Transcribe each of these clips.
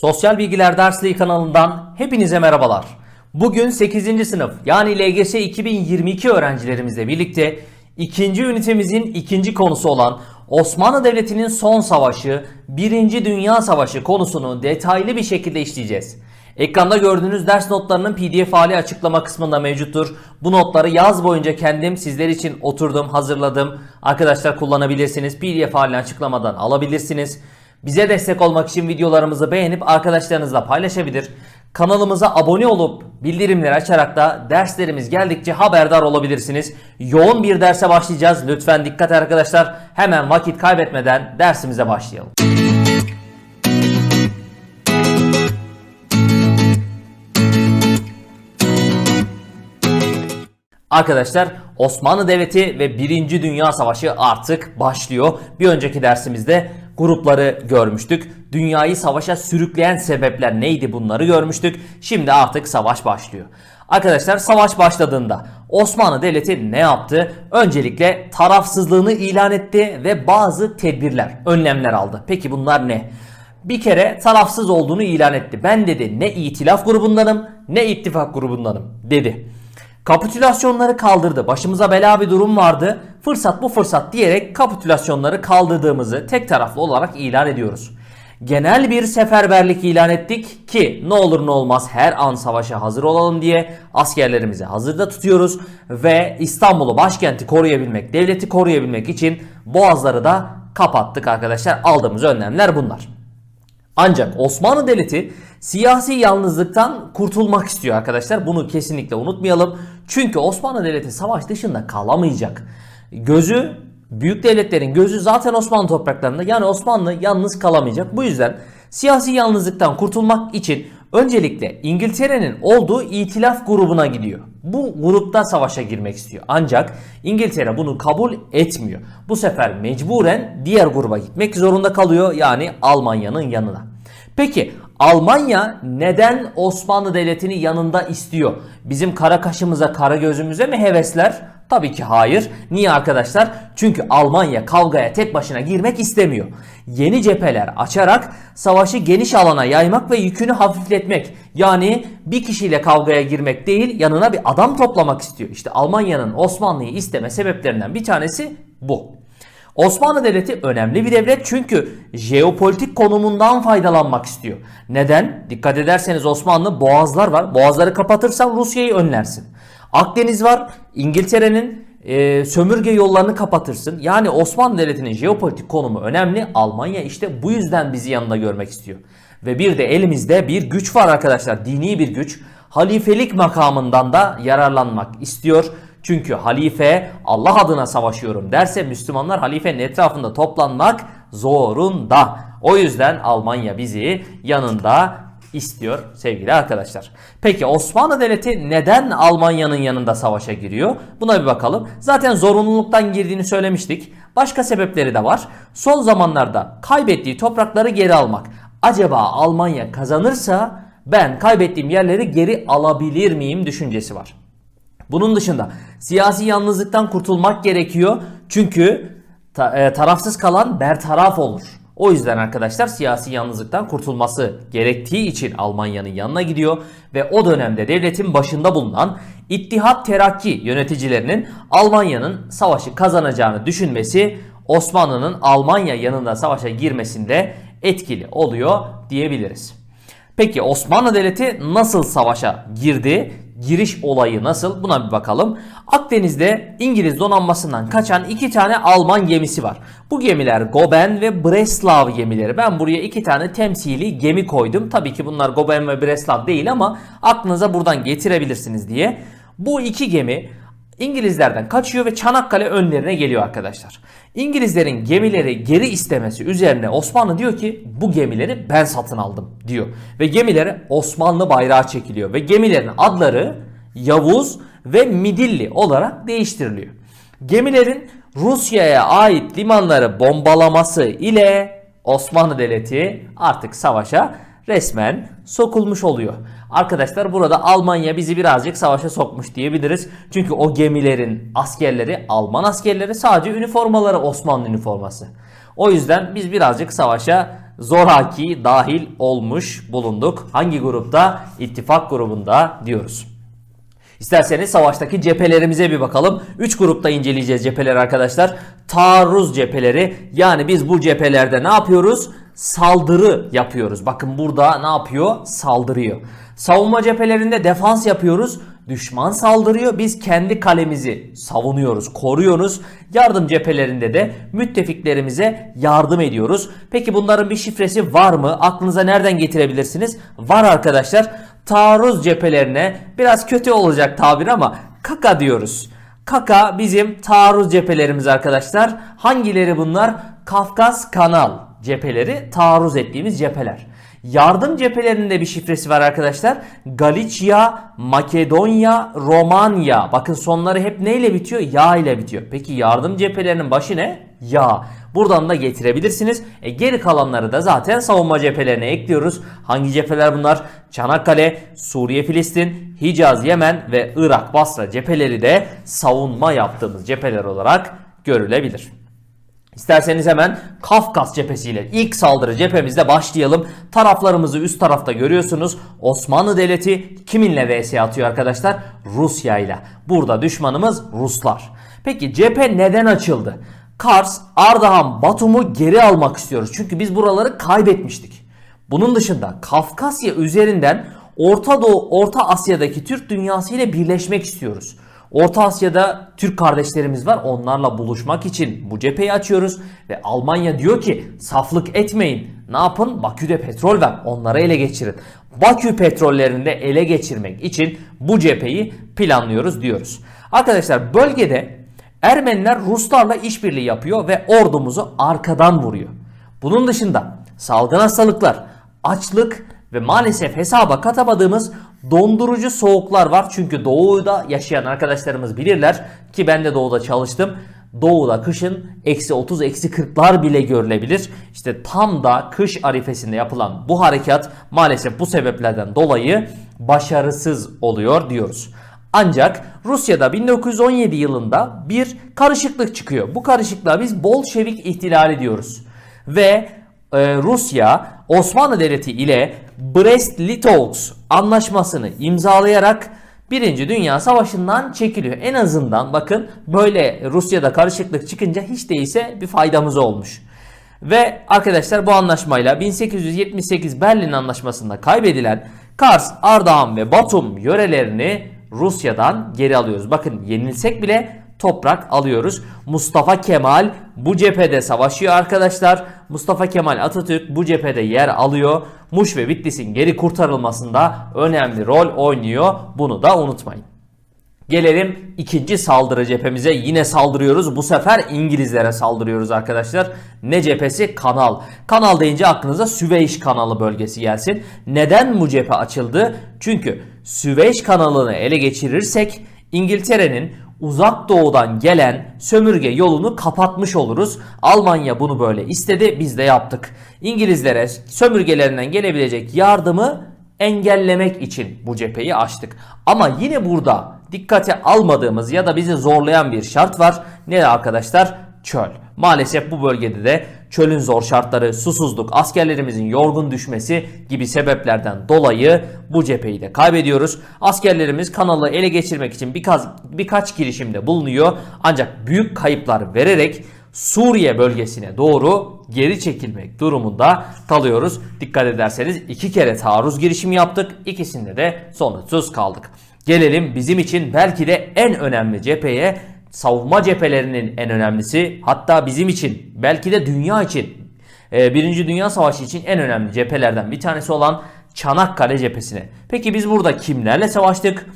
Sosyal Bilgiler Dersliği kanalından hepinize merhabalar. Bugün 8. sınıf yani LGS 2022 öğrencilerimizle birlikte ikinci ünitemizin ikinci konusu olan Osmanlı Devleti'nin son savaşı, 1. Dünya Savaşı konusunu detaylı bir şekilde işleyeceğiz. Ekranda gördüğünüz ders notlarının pdf hali açıklama kısmında mevcuttur. Bu notları yaz boyunca kendim sizler için oturdum, hazırladım. Arkadaşlar kullanabilirsiniz. pdf halini açıklamadan alabilirsiniz. Bize destek olmak için videolarımızı beğenip arkadaşlarınızla paylaşabilir. Kanalımıza abone olup bildirimleri açarak da derslerimiz geldikçe haberdar olabilirsiniz. Yoğun bir derse başlayacağız. Lütfen dikkat arkadaşlar. Hemen vakit kaybetmeden dersimize başlayalım. Arkadaşlar Osmanlı Devleti ve 1. Dünya Savaşı artık başlıyor. Bir önceki dersimizde grupları görmüştük. Dünyayı savaşa sürükleyen sebepler neydi bunları görmüştük. Şimdi artık savaş başlıyor. Arkadaşlar savaş başladığında Osmanlı Devleti ne yaptı? Öncelikle tarafsızlığını ilan etti ve bazı tedbirler, önlemler aldı. Peki bunlar ne? Bir kere tarafsız olduğunu ilan etti. Ben dedi ne itilaf grubundanım ne ittifak grubundanım dedi. Kapitülasyonları kaldırdı. Başımıza bela bir durum vardı. Fırsat bu fırsat diyerek kapitülasyonları kaldırdığımızı tek taraflı olarak ilan ediyoruz. Genel bir seferberlik ilan ettik ki ne olur ne olmaz her an savaşa hazır olalım diye askerlerimizi hazırda tutuyoruz ve İstanbul'u başkenti koruyabilmek, devleti koruyabilmek için boğazları da kapattık arkadaşlar. Aldığımız önlemler bunlar. Ancak Osmanlı Devleti siyasi yalnızlıktan kurtulmak istiyor arkadaşlar. Bunu kesinlikle unutmayalım. Çünkü Osmanlı Devleti savaş dışında kalamayacak. Gözü büyük devletlerin gözü zaten Osmanlı topraklarında. Yani Osmanlı yalnız kalamayacak. Bu yüzden siyasi yalnızlıktan kurtulmak için öncelikle İngiltere'nin olduğu itilaf grubuna gidiyor. Bu grupta savaşa girmek istiyor. Ancak İngiltere bunu kabul etmiyor. Bu sefer mecburen diğer gruba gitmek zorunda kalıyor. Yani Almanya'nın yanına. Peki Almanya neden Osmanlı Devleti'ni yanında istiyor? Bizim kara kaşımıza, kara gözümüze mi hevesler? Tabii ki hayır. Niye arkadaşlar? Çünkü Almanya kavgaya tek başına girmek istemiyor. Yeni cepheler açarak savaşı geniş alana yaymak ve yükünü hafifletmek. Yani bir kişiyle kavgaya girmek değil, yanına bir adam toplamak istiyor. İşte Almanya'nın Osmanlı'yı isteme sebeplerinden bir tanesi bu. Osmanlı Devleti önemli bir devlet çünkü jeopolitik konumundan faydalanmak istiyor. Neden? Dikkat ederseniz Osmanlı boğazlar var. Boğazları kapatırsan Rusya'yı önlersin. Akdeniz var. İngiltere'nin e, sömürge yollarını kapatırsın. Yani Osmanlı Devleti'nin jeopolitik konumu önemli. Almanya işte bu yüzden bizi yanında görmek istiyor. Ve bir de elimizde bir güç var arkadaşlar. Dini bir güç. Halifelik makamından da yararlanmak istiyor. Çünkü halife Allah adına savaşıyorum derse Müslümanlar halifenin etrafında toplanmak zorunda. O yüzden Almanya bizi yanında istiyor sevgili arkadaşlar. Peki Osmanlı Devleti neden Almanya'nın yanında savaşa giriyor? Buna bir bakalım. Zaten zorunluluktan girdiğini söylemiştik. Başka sebepleri de var. Son zamanlarda kaybettiği toprakları geri almak. Acaba Almanya kazanırsa ben kaybettiğim yerleri geri alabilir miyim düşüncesi var. Bunun dışında siyasi yalnızlıktan kurtulmak gerekiyor. Çünkü ta- e, tarafsız kalan bertaraf olur. O yüzden arkadaşlar siyasi yalnızlıktan kurtulması gerektiği için Almanya'nın yanına gidiyor ve o dönemde devletin başında bulunan İttihat Terakki yöneticilerinin Almanya'nın savaşı kazanacağını düşünmesi Osmanlı'nın Almanya yanında savaşa girmesinde etkili oluyor diyebiliriz. Peki Osmanlı Devleti nasıl savaşa girdi? Giriş olayı nasıl? Buna bir bakalım. Akdeniz'de İngiliz donanmasından kaçan iki tane Alman gemisi var. Bu gemiler Goben ve Breslav gemileri. Ben buraya iki tane temsili gemi koydum. Tabii ki bunlar Goben ve Breslav değil ama aklınıza buradan getirebilirsiniz diye. Bu iki gemi İngilizlerden kaçıyor ve Çanakkale önlerine geliyor arkadaşlar. İngilizlerin gemileri geri istemesi üzerine Osmanlı diyor ki bu gemileri ben satın aldım diyor. Ve gemilere Osmanlı bayrağı çekiliyor ve gemilerin adları Yavuz ve Midilli olarak değiştiriliyor. Gemilerin Rusya'ya ait limanları bombalaması ile Osmanlı Devleti artık savaşa resmen sokulmuş oluyor. Arkadaşlar burada Almanya bizi birazcık savaşa sokmuş diyebiliriz. Çünkü o gemilerin askerleri Alman askerleri sadece üniformaları Osmanlı üniforması. O yüzden biz birazcık savaşa zoraki dahil olmuş bulunduk. Hangi grupta? İttifak grubunda diyoruz. İsterseniz savaştaki cephelerimize bir bakalım. 3 grupta inceleyeceğiz cepheleri arkadaşlar. Taarruz cepheleri. Yani biz bu cephelerde ne yapıyoruz? Saldırı yapıyoruz. Bakın burada ne yapıyor? Saldırıyor. Savunma cephelerinde defans yapıyoruz. Düşman saldırıyor. Biz kendi kalemizi savunuyoruz, koruyoruz. Yardım cephelerinde de müttefiklerimize yardım ediyoruz. Peki bunların bir şifresi var mı? Aklınıza nereden getirebilirsiniz? Var arkadaşlar. Taarruz cephelerine biraz kötü olacak tabir ama kaka diyoruz. Kaka bizim taarruz cephelerimiz arkadaşlar. Hangileri bunlar? Kafkas Kanal cepheleri taarruz ettiğimiz cepheler. Yardım cephelerinde bir şifresi var arkadaşlar. Galicia, Makedonya, Romanya. Bakın sonları hep neyle bitiyor? Ya ile bitiyor. Peki yardım cephelerinin başı ne? Ya. Buradan da getirebilirsiniz. E geri kalanları da zaten savunma cephelerine ekliyoruz. Hangi cepheler bunlar? Çanakkale, Suriye, Filistin, Hicaz, Yemen ve Irak, Basra cepheleri de savunma yaptığımız cepheler olarak görülebilir. İsterseniz hemen Kafkas cephesiyle ilk saldırı cephemizde başlayalım. Taraflarımızı üst tarafta görüyorsunuz. Osmanlı Devleti kiminle vs atıyor arkadaşlar? Rusya ile. Burada düşmanımız Ruslar. Peki cephe neden açıldı? Kars, Ardahan, Batum'u geri almak istiyoruz. Çünkü biz buraları kaybetmiştik. Bunun dışında Kafkasya üzerinden Orta Doğu, Orta Asya'daki Türk dünyası ile birleşmek istiyoruz. Orta Asya'da Türk kardeşlerimiz var. Onlarla buluşmak için bu cepheyi açıyoruz. Ve Almanya diyor ki saflık etmeyin. Ne yapın? Bakü'de petrol var. Onları ele geçirin. Bakü petrollerini de ele geçirmek için bu cepheyi planlıyoruz diyoruz. Arkadaşlar bölgede Ermeniler Ruslarla işbirliği yapıyor ve ordumuzu arkadan vuruyor. Bunun dışında salgın hastalıklar, açlık ve maalesef hesaba katamadığımız dondurucu soğuklar var. Çünkü doğuda yaşayan arkadaşlarımız bilirler ki ben de doğuda çalıştım. Doğuda kışın eksi 30 eksi 40'lar bile görülebilir. İşte tam da kış arifesinde yapılan bu harekat maalesef bu sebeplerden dolayı başarısız oluyor diyoruz. Ancak Rusya'da 1917 yılında bir karışıklık çıkıyor. Bu karışıklığa biz Bolşevik ihtilali diyoruz. Ve e, Rusya Osmanlı Devleti ile Brest-Litovsk anlaşmasını imzalayarak Birinci Dünya Savaşı'ndan çekiliyor. En azından bakın böyle Rusya'da karışıklık çıkınca hiç değilse bir faydamız olmuş. Ve arkadaşlar bu anlaşmayla 1878 Berlin Anlaşması'nda kaybedilen Kars, Ardahan ve Batum yörelerini Rusya'dan geri alıyoruz. Bakın yenilsek bile toprak alıyoruz. Mustafa Kemal bu cephede savaşıyor arkadaşlar. Mustafa Kemal Atatürk bu cephede yer alıyor. Muş ve Bitlis'in geri kurtarılmasında önemli rol oynuyor. Bunu da unutmayın. Gelelim ikinci saldırı cephemize. Yine saldırıyoruz. Bu sefer İngilizlere saldırıyoruz arkadaşlar. Ne cephesi? Kanal. Kanal deyince aklınıza Süveyş kanalı bölgesi gelsin. Neden bu cephe açıldı? Çünkü Süveyş kanalını ele geçirirsek İngiltere'nin uzak doğudan gelen sömürge yolunu kapatmış oluruz. Almanya bunu böyle istedi, biz de yaptık. İngilizlere sömürgelerinden gelebilecek yardımı engellemek için bu cepheyi açtık. Ama yine burada dikkate almadığımız ya da bizi zorlayan bir şart var. Ne arkadaşlar? Çöl. Maalesef bu bölgede de çölün zor şartları, susuzluk, askerlerimizin yorgun düşmesi gibi sebeplerden dolayı bu cepheyi de kaybediyoruz. Askerlerimiz kanalı ele geçirmek için birkaç, birkaç girişimde bulunuyor. Ancak büyük kayıplar vererek Suriye bölgesine doğru geri çekilmek durumunda kalıyoruz. Dikkat ederseniz iki kere taarruz girişimi yaptık. İkisinde de sonuçsuz kaldık. Gelelim bizim için belki de en önemli cepheye savunma cephelerinin en önemlisi hatta bizim için belki de dünya için e, Birinci Dünya Savaşı için en önemli cephelerden bir tanesi olan Çanakkale cephesine. Peki biz burada kimlerle savaştık?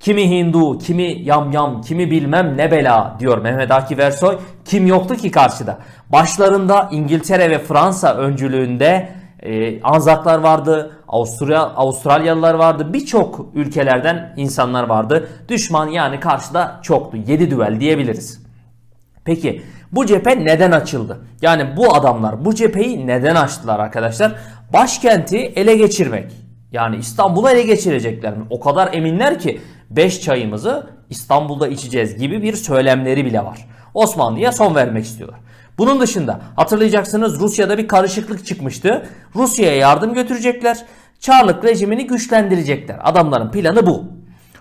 Kimi Hindu, kimi yamyam, kimi bilmem ne bela diyor Mehmet Akif Ersoy. Kim yoktu ki karşıda? Başlarında İngiltere ve Fransa öncülüğünde e, Anzaklar vardı, Avusturya, Avustralyalılar vardı, birçok ülkelerden insanlar vardı. Düşman yani karşıda çoktu. 7 düvel diyebiliriz. Peki bu cephe neden açıldı? Yani bu adamlar bu cepheyi neden açtılar arkadaşlar? Başkenti ele geçirmek. Yani İstanbul'u ele geçirecekler mi? O kadar eminler ki 5 çayımızı İstanbul'da içeceğiz gibi bir söylemleri bile var. Osmanlı'ya son vermek istiyorlar. Bunun dışında hatırlayacaksınız Rusya'da bir karışıklık çıkmıştı. Rusya'ya yardım götürecekler. Çarlık rejimini güçlendirecekler. Adamların planı bu.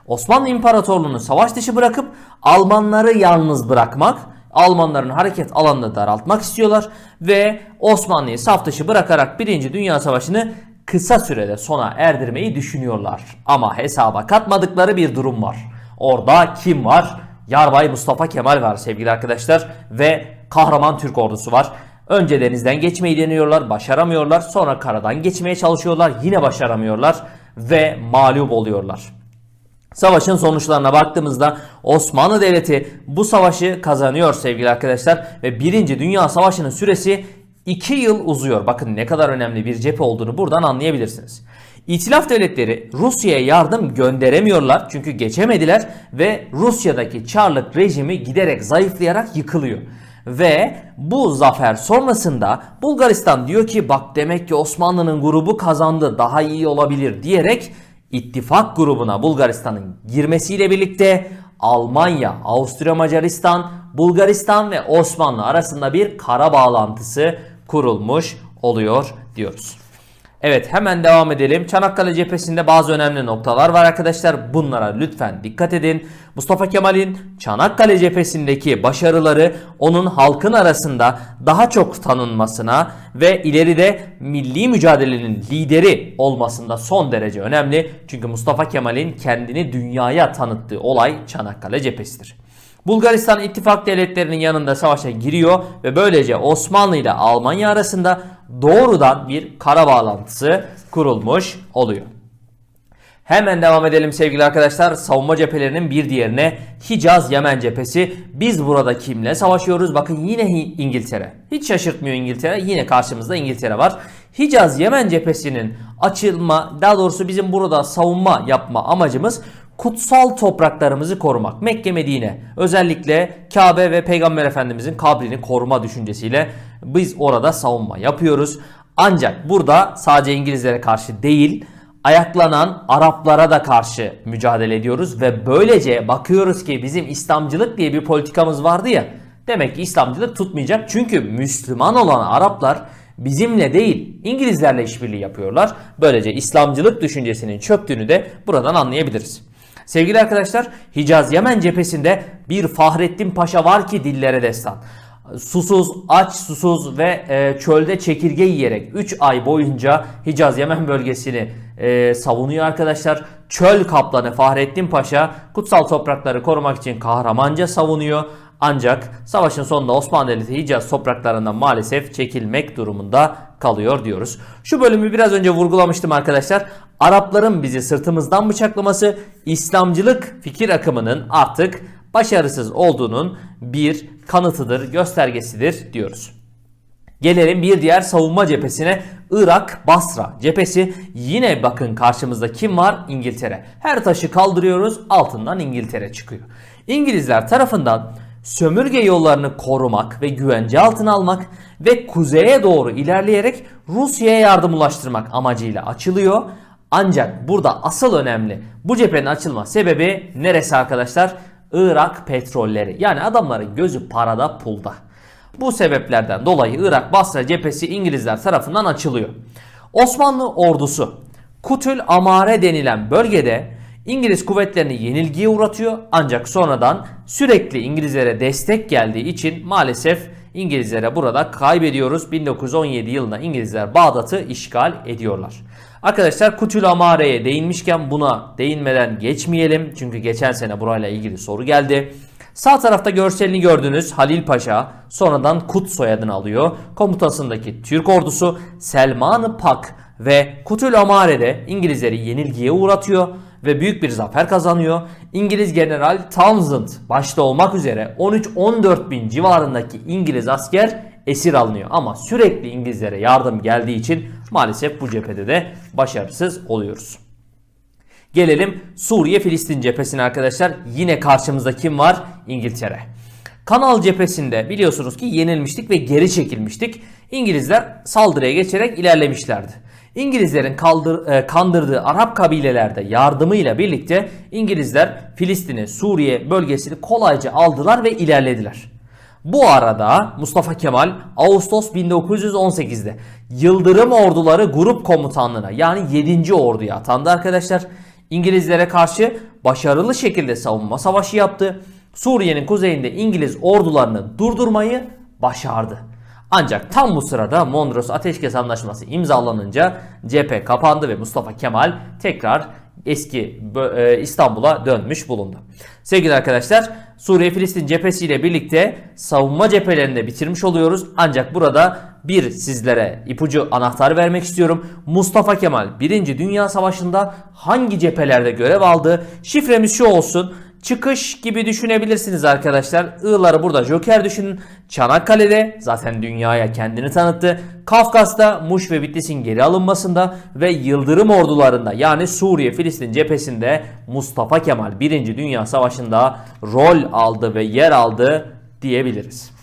Osmanlı İmparatorluğu'nu savaş dışı bırakıp Almanları yalnız bırakmak, Almanların hareket alanını daraltmak istiyorlar ve Osmanlı'yı saf dışı bırakarak 1. Dünya Savaşı'nı kısa sürede sona erdirmeyi düşünüyorlar. Ama hesaba katmadıkları bir durum var. Orada kim var? Yarbay Mustafa Kemal var sevgili arkadaşlar ve kahraman Türk ordusu var. Önce denizden geçmeyi deniyorlar, başaramıyorlar. Sonra karadan geçmeye çalışıyorlar, yine başaramıyorlar ve mağlup oluyorlar. Savaşın sonuçlarına baktığımızda Osmanlı Devleti bu savaşı kazanıyor sevgili arkadaşlar ve 1. Dünya Savaşı'nın süresi 2 yıl uzuyor. Bakın ne kadar önemli bir cephe olduğunu buradan anlayabilirsiniz. İtilaf devletleri Rusya'ya yardım gönderemiyorlar çünkü geçemediler ve Rusya'daki Çarlık rejimi giderek zayıflayarak yıkılıyor. Ve bu zafer sonrasında Bulgaristan diyor ki bak demek ki Osmanlı'nın grubu kazandı daha iyi olabilir diyerek ittifak grubuna Bulgaristan'ın girmesiyle birlikte Almanya, Avusturya Macaristan, Bulgaristan ve Osmanlı arasında bir kara bağlantısı kurulmuş oluyor diyoruz. Evet hemen devam edelim. Çanakkale cephesinde bazı önemli noktalar var arkadaşlar. Bunlara lütfen dikkat edin. Mustafa Kemal'in Çanakkale cephesindeki başarıları onun halkın arasında daha çok tanınmasına ve ileride milli mücadelenin lideri olmasında son derece önemli. Çünkü Mustafa Kemal'in kendini dünyaya tanıttığı olay Çanakkale cephesidir. Bulgaristan ittifak devletlerinin yanında savaşa giriyor ve böylece Osmanlı ile Almanya arasında doğrudan bir kara bağlantısı kurulmuş oluyor. Hemen devam edelim sevgili arkadaşlar. Savunma cephelerinin bir diğerine Hicaz Yemen cephesi. Biz burada kimle savaşıyoruz? Bakın yine İngiltere. Hiç şaşırtmıyor İngiltere. Yine karşımızda İngiltere var. Hicaz Yemen cephesinin açılma, daha doğrusu bizim burada savunma yapma amacımız kutsal topraklarımızı korumak. Mekke Medine özellikle Kabe ve Peygamber Efendimizin kabrini koruma düşüncesiyle biz orada savunma yapıyoruz. Ancak burada sadece İngilizlere karşı değil ayaklanan Araplara da karşı mücadele ediyoruz ve böylece bakıyoruz ki bizim İslamcılık diye bir politikamız vardı ya demek ki İslamcılık tutmayacak çünkü Müslüman olan Araplar bizimle değil İngilizlerle işbirliği yapıyorlar. Böylece İslamcılık düşüncesinin çöktüğünü de buradan anlayabiliriz. Sevgili arkadaşlar Hicaz Yemen cephesinde bir Fahrettin Paşa var ki dillere destan. Susuz, aç, susuz ve e, çölde çekirge yiyerek 3 ay boyunca Hicaz Yemen bölgesini e, savunuyor arkadaşlar. Çöl kaplanı Fahrettin Paşa kutsal toprakları korumak için kahramanca savunuyor. Ancak savaşın sonunda Osmanlı Devleti Hicaz topraklarından maalesef çekilmek durumunda kalıyor diyoruz. Şu bölümü biraz önce vurgulamıştım arkadaşlar. Arapların bizi sırtımızdan bıçaklaması İslamcılık fikir akımının artık başarısız olduğunun bir kanıtıdır, göstergesidir diyoruz. Gelelim bir diğer savunma cephesine Irak Basra cephesi. Yine bakın karşımızda kim var? İngiltere. Her taşı kaldırıyoruz altından İngiltere çıkıyor. İngilizler tarafından sömürge yollarını korumak ve güvence altına almak ve kuzeye doğru ilerleyerek Rusya'ya yardım ulaştırmak amacıyla açılıyor. Ancak burada asıl önemli bu cephenin açılma sebebi neresi arkadaşlar? Irak petrolleri. Yani adamların gözü parada pulda. Bu sebeplerden dolayı Irak Basra cephesi İngilizler tarafından açılıyor. Osmanlı ordusu Kutül Amare denilen bölgede İngiliz kuvvetlerini yenilgiye uğratıyor ancak sonradan sürekli İngilizlere destek geldiği için maalesef İngilizlere burada kaybediyoruz. 1917 yılında İngilizler Bağdat'ı işgal ediyorlar. Arkadaşlar Kutül Amare'ye değinmişken buna değinmeden geçmeyelim. Çünkü geçen sene burayla ilgili soru geldi. Sağ tarafta görselini gördünüz Halil Paşa sonradan Kut soyadını alıyor. Komutasındaki Türk ordusu Selman-ı Pak ve Kutül Amare'de İngilizleri yenilgiye uğratıyor ve büyük bir zafer kazanıyor. İngiliz General Townsend başta olmak üzere 13-14 bin civarındaki İngiliz asker esir alınıyor. Ama sürekli İngilizlere yardım geldiği için maalesef bu cephede de başarısız oluyoruz. Gelelim Suriye-Filistin cephesine arkadaşlar. Yine karşımızda kim var? İngiltere. Kanal cephesinde biliyorsunuz ki yenilmiştik ve geri çekilmiştik. İngilizler saldırıya geçerek ilerlemişlerdi. İngilizlerin kaldır, e, kandırdığı Arap kabilelerde yardımıyla birlikte İngilizler Filistin'i, Suriye bölgesini kolayca aldılar ve ilerlediler. Bu arada Mustafa Kemal Ağustos 1918'de Yıldırım Orduları Grup Komutanlığına yani 7. Orduya atandı arkadaşlar. İngilizlere karşı başarılı şekilde savunma savaşı yaptı. Suriye'nin kuzeyinde İngiliz ordularını durdurmayı başardı. Ancak tam bu sırada Mondros Ateşkes Anlaşması imzalanınca cephe kapandı ve Mustafa Kemal tekrar eski e, İstanbul'a dönmüş bulundu. Sevgili arkadaşlar Suriye-Filistin cephesiyle birlikte savunma cephelerini de bitirmiş oluyoruz. Ancak burada bir sizlere ipucu anahtar vermek istiyorum. Mustafa Kemal 1. Dünya Savaşı'nda hangi cephelerde görev aldı? Şifremiz şu olsun. Çıkış gibi düşünebilirsiniz arkadaşlar. Iğları burada Joker düşünün. Çanakkale'de zaten dünyaya kendini tanıttı. Kafkas'ta Muş ve Bitlis'in geri alınmasında ve Yıldırım ordularında yani Suriye Filistin cephesinde Mustafa Kemal 1. Dünya Savaşı'nda rol aldı ve yer aldı diyebiliriz.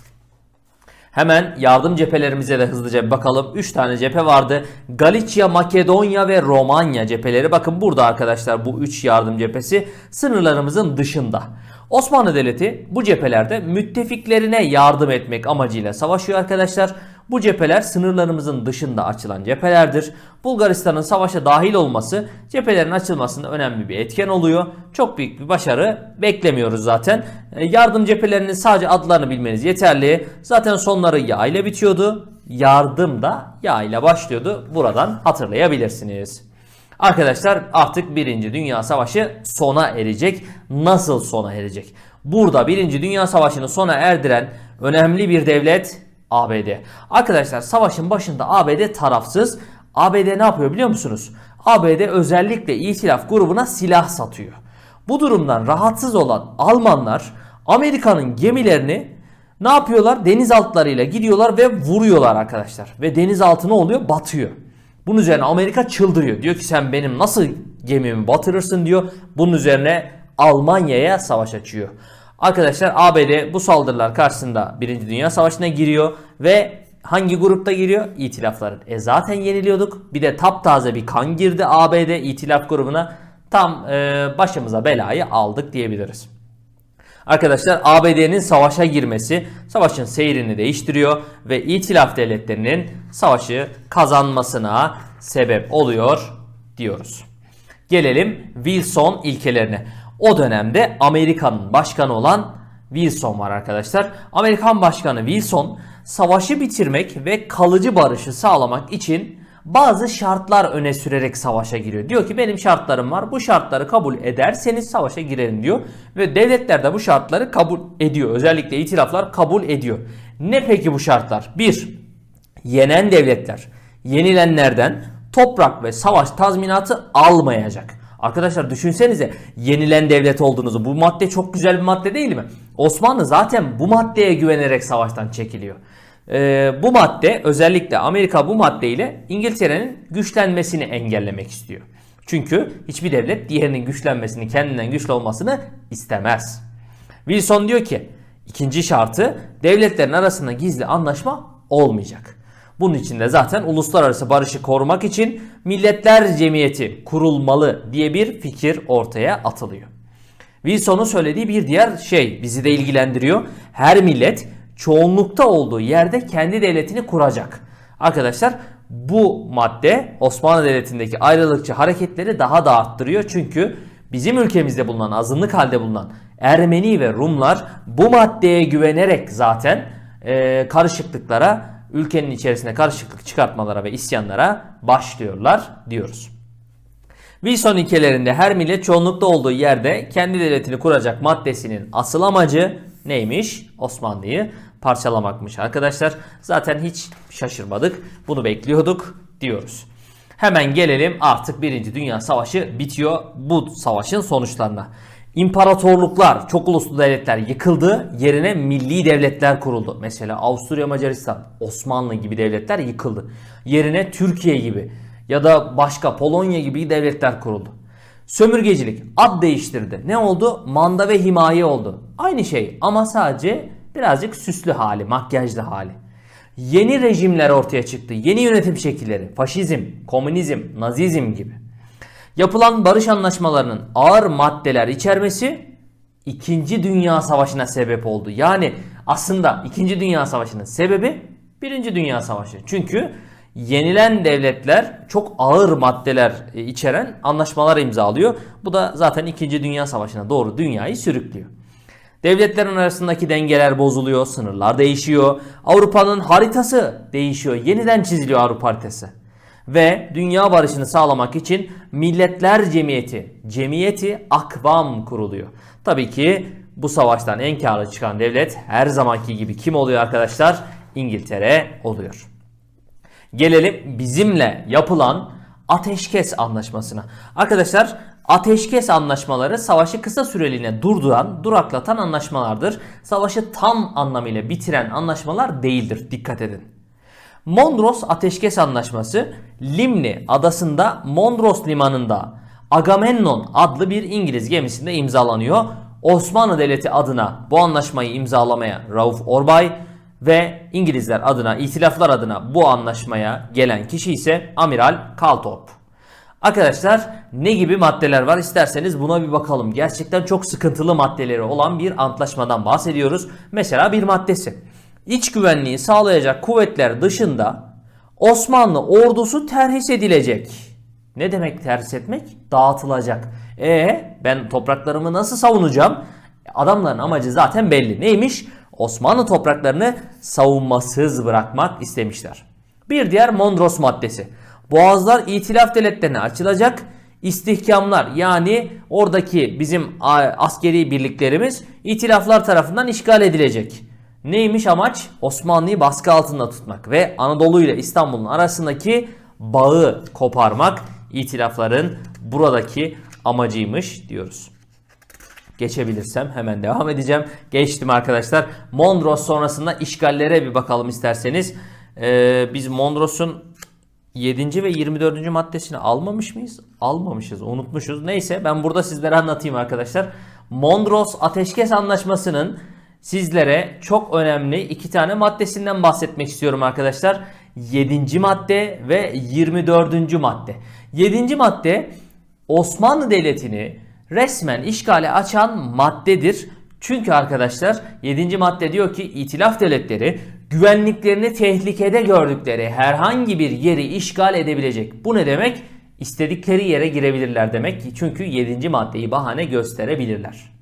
Hemen yardım cephelerimize de hızlıca bir bakalım. 3 tane cephe vardı. Galicia, Makedonya ve Romanya cepheleri. Bakın burada arkadaşlar bu 3 yardım cephesi sınırlarımızın dışında. Osmanlı Devleti bu cephelerde müttefiklerine yardım etmek amacıyla savaşıyor arkadaşlar. Bu cepheler sınırlarımızın dışında açılan cephelerdir. Bulgaristan'ın savaşa dahil olması cephelerin açılmasında önemli bir etken oluyor. Çok büyük bir başarı beklemiyoruz zaten. E, Yardım cephelerinin sadece adlarını bilmeniz yeterli. Zaten sonları ya ile bitiyordu. Yardım da ya ile başlıyordu. Buradan hatırlayabilirsiniz. Arkadaşlar artık 1. Dünya Savaşı sona erecek. Nasıl sona erecek? Burada 1. Dünya Savaşı'nı sona erdiren önemli bir devlet ABD. Arkadaşlar savaşın başında ABD tarafsız. ABD ne yapıyor biliyor musunuz? ABD özellikle İtilaf grubuna silah satıyor. Bu durumdan rahatsız olan Almanlar Amerika'nın gemilerini ne yapıyorlar? Denizaltılarıyla gidiyorlar ve vuruyorlar arkadaşlar. Ve denizaltı ne oluyor? Batıyor. Bunun üzerine Amerika çıldırıyor. Diyor ki sen benim nasıl gemimi batırırsın diyor. Bunun üzerine Almanya'ya savaş açıyor. Arkadaşlar ABD bu saldırılar karşısında 1. Dünya Savaşı'na giriyor ve hangi grupta giriyor? İtilafların. E zaten yeniliyorduk. Bir de taptaze bir kan girdi ABD itilaf grubuna. Tam e, başımıza belayı aldık diyebiliriz. Arkadaşlar ABD'nin savaşa girmesi savaşın seyrini değiştiriyor ve itilaf devletlerinin savaşı kazanmasına sebep oluyor diyoruz. Gelelim Wilson ilkelerine. O dönemde Amerika'nın başkanı olan Wilson var arkadaşlar. Amerikan başkanı Wilson savaşı bitirmek ve kalıcı barışı sağlamak için bazı şartlar öne sürerek savaşa giriyor. Diyor ki benim şartlarım var. Bu şartları kabul ederseniz savaşa girelim diyor. Ve devletler de bu şartları kabul ediyor. Özellikle itilaflar kabul ediyor. Ne peki bu şartlar? 1. Yenen devletler yenilenlerden toprak ve savaş tazminatı almayacak. Arkadaşlar düşünsenize yenilen devlet olduğunuzu. Bu madde çok güzel bir madde değil mi? Osmanlı zaten bu maddeye güvenerek savaştan çekiliyor. Ee, bu madde özellikle Amerika bu maddeyle İngiltere'nin güçlenmesini engellemek istiyor. Çünkü hiçbir devlet diğerinin güçlenmesini, kendinden güçlü olmasını istemez. Wilson diyor ki ikinci şartı devletlerin arasında gizli anlaşma olmayacak. Bunun için de zaten uluslararası barışı korumak için Milletler Cemiyeti kurulmalı diye bir fikir ortaya atılıyor. Wilson'un söylediği bir diğer şey bizi de ilgilendiriyor. Her millet çoğunlukta olduğu yerde kendi devletini kuracak. Arkadaşlar bu madde Osmanlı Devleti'ndeki ayrılıkçı hareketleri daha da arttırıyor. Çünkü bizim ülkemizde bulunan azınlık halde bulunan Ermeni ve Rumlar bu maddeye güvenerek zaten e, karışıklıklara ülkenin içerisinde karışıklık çıkartmalara ve isyanlara başlıyorlar diyoruz. Wilson ilkelerinde her millet çoğunlukta olduğu yerde kendi devletini kuracak maddesinin asıl amacı neymiş? Osmanlı'yı parçalamakmış arkadaşlar. Zaten hiç şaşırmadık. Bunu bekliyorduk diyoruz. Hemen gelelim artık 1. Dünya Savaşı bitiyor. Bu savaşın sonuçlarına. İmparatorluklar, çok uluslu devletler yıkıldı. Yerine milli devletler kuruldu. Mesela Avusturya Macaristan, Osmanlı gibi devletler yıkıldı. Yerine Türkiye gibi ya da başka Polonya gibi devletler kuruldu. Sömürgecilik ad değiştirdi. Ne oldu? Manda ve himaye oldu. Aynı şey ama sadece birazcık süslü hali, makyajlı hali. Yeni rejimler ortaya çıktı. Yeni yönetim şekilleri. Faşizm, komünizm, nazizm gibi. Yapılan barış anlaşmalarının ağır maddeler içermesi 2. Dünya Savaşı'na sebep oldu. Yani Aslında 2. Dünya Savaşı'nın sebebi 1. Dünya Savaşı. Çünkü yenilen devletler çok ağır maddeler e, içeren anlaşmalar imzalıyor. Bu da zaten 2. Dünya Savaşı'na doğru dünyayı sürüklüyor. Devletlerin arasındaki dengeler bozuluyor, sınırlar değişiyor. Avrupa'nın haritası değişiyor. Yeniden çiziliyor Avrupa haritası. Ve dünya barışını sağlamak için Milletler Cemiyeti, Cemiyeti Akvam kuruluyor. Tabii ki bu savaştan en karlı çıkan devlet her zamanki gibi kim oluyor arkadaşlar? İngiltere oluyor. Gelelim bizimle yapılan ateşkes anlaşmasına. Arkadaşlar ateşkes anlaşmaları savaşı kısa süreliğine durduran, duraklatan anlaşmalardır. Savaşı tam anlamıyla bitiren anlaşmalar değildir. Dikkat edin. Mondros Ateşkes Anlaşması Limni adasında Mondros limanında Agamemnon adlı bir İngiliz gemisinde imzalanıyor. Osmanlı Devleti adına bu anlaşmayı imzalamaya Rauf Orbay ve İngilizler adına, itilaflar adına bu anlaşmaya gelen kişi ise Amiral Kaltop. Arkadaşlar ne gibi maddeler var isterseniz buna bir bakalım. Gerçekten çok sıkıntılı maddeleri olan bir antlaşmadan bahsediyoruz. Mesela bir maddesi. İç güvenliği sağlayacak kuvvetler dışında Osmanlı ordusu terhis edilecek. Ne demek terhis etmek? Dağıtılacak. E ben topraklarımı nasıl savunacağım? Adamların amacı zaten belli. Neymiş? Osmanlı topraklarını savunmasız bırakmak istemişler. Bir diğer Mondros maddesi. Boğazlar itilaf devletlerine açılacak. İstihkamlar yani oradaki bizim askeri birliklerimiz itilaflar tarafından işgal edilecek. Neymiş amaç? Osmanlı'yı baskı altında tutmak ve Anadolu ile İstanbul'un arasındaki bağı koparmak itilafların buradaki amacıymış diyoruz. Geçebilirsem hemen devam edeceğim. Geçtim arkadaşlar. Mondros sonrasında işgallere bir bakalım isterseniz. Ee, biz Mondros'un 7. ve 24. maddesini almamış mıyız? Almamışız, unutmuşuz. Neyse ben burada sizlere anlatayım arkadaşlar. Mondros Ateşkes Anlaşması'nın sizlere çok önemli iki tane maddesinden bahsetmek istiyorum arkadaşlar. 7. madde ve 24. madde. 7. madde Osmanlı Devleti'ni resmen işgale açan maddedir. Çünkü arkadaşlar 7. madde diyor ki itilaf devletleri güvenliklerini tehlikede gördükleri herhangi bir yeri işgal edebilecek. Bu ne demek? İstedikleri yere girebilirler demek ki. Çünkü 7. maddeyi bahane gösterebilirler.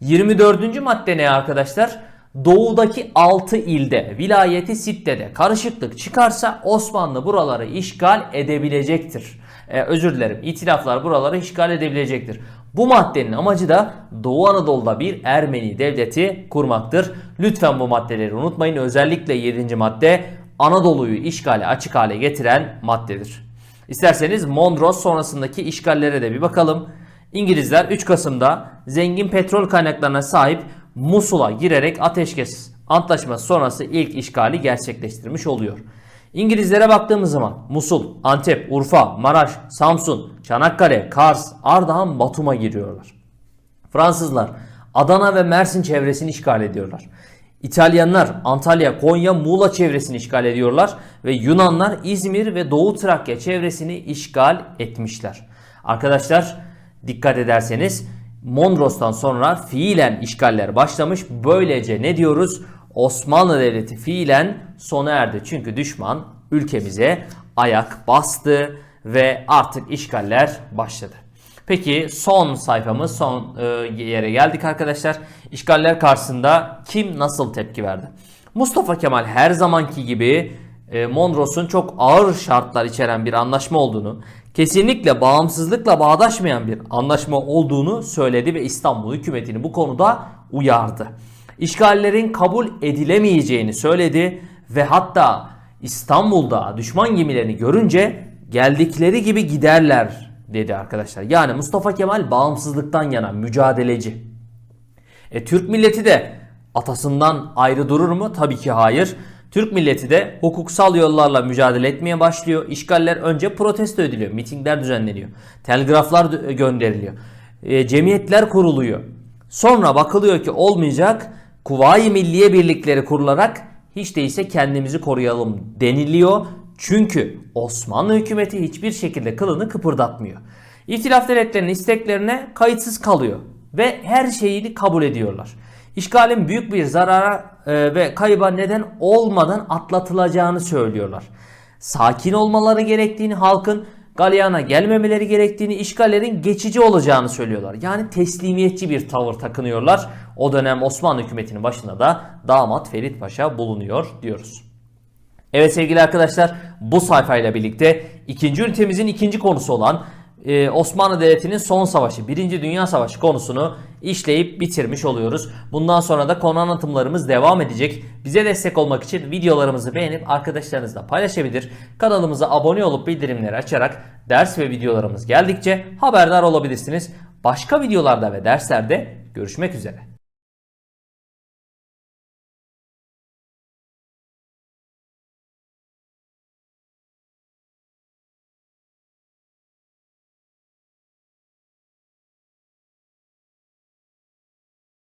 24. madde ne arkadaşlar? Doğudaki 6 ilde, vilayeti Sitte'de karışıklık çıkarsa Osmanlı buraları işgal edebilecektir. Ee, özür dilerim. İtilaflar buraları işgal edebilecektir. Bu maddenin amacı da Doğu Anadolu'da bir Ermeni devleti kurmaktır. Lütfen bu maddeleri unutmayın. Özellikle 7. madde Anadolu'yu işgale açık hale getiren maddedir. İsterseniz Mondros sonrasındaki işgallere de bir bakalım. İngilizler 3 Kasım'da zengin petrol kaynaklarına sahip Musul'a girerek ateşkes antlaşması sonrası ilk işgali gerçekleştirmiş oluyor. İngilizlere baktığımız zaman Musul, Antep, Urfa, Maraş, Samsun, Çanakkale, Kars, Ardahan, Batum'a giriyorlar. Fransızlar Adana ve Mersin çevresini işgal ediyorlar. İtalyanlar Antalya, Konya, Muğla çevresini işgal ediyorlar ve Yunanlar İzmir ve Doğu Trakya çevresini işgal etmişler. Arkadaşlar dikkat ederseniz Mondros'tan sonra fiilen işgaller başlamış. Böylece ne diyoruz? Osmanlı Devleti fiilen sona erdi. Çünkü düşman ülkemize ayak bastı ve artık işgaller başladı. Peki son sayfamız son e, yere geldik arkadaşlar. İşgaller karşısında kim nasıl tepki verdi? Mustafa Kemal her zamanki gibi e, Mondros'un çok ağır şartlar içeren bir anlaşma olduğunu, kesinlikle bağımsızlıkla bağdaşmayan bir anlaşma olduğunu söyledi ve İstanbul hükümetini bu konuda uyardı. İşgallerin kabul edilemeyeceğini söyledi ve hatta İstanbul'da düşman gemilerini görünce geldikleri gibi giderler dedi arkadaşlar. Yani Mustafa Kemal bağımsızlıktan yana mücadeleci. E, Türk milleti de atasından ayrı durur mu? Tabii ki hayır. Türk milleti de hukuksal yollarla mücadele etmeye başlıyor. İşgaller önce protesto ediliyor. Mitingler düzenleniyor. Telgraflar gönderiliyor. E, cemiyetler kuruluyor. Sonra bakılıyor ki olmayacak. Kuvayi Milliye birlikleri kurularak hiç değilse kendimizi koruyalım deniliyor. Çünkü Osmanlı hükümeti hiçbir şekilde kılını kıpırdatmıyor. İtilaf devletlerinin isteklerine kayıtsız kalıyor ve her şeyini kabul ediyorlar. İşgalin büyük bir zarara e, ve kayıba neden olmadan atlatılacağını söylüyorlar. Sakin olmaları gerektiğini, halkın galyana gelmemeleri gerektiğini, işgallerin geçici olacağını söylüyorlar. Yani teslimiyetçi bir tavır takınıyorlar. O dönem Osmanlı hükümetinin başında da damat Ferit Paşa bulunuyor diyoruz. Evet sevgili arkadaşlar bu sayfayla birlikte ikinci ünitemizin ikinci konusu olan e, Osmanlı Devleti'nin son savaşı, Birinci Dünya Savaşı konusunu işleyip bitirmiş oluyoruz. Bundan sonra da konu anlatımlarımız devam edecek. Bize destek olmak için videolarımızı beğenip arkadaşlarınızla paylaşabilir. Kanalımıza abone olup bildirimleri açarak ders ve videolarımız geldikçe haberdar olabilirsiniz. Başka videolarda ve derslerde görüşmek üzere.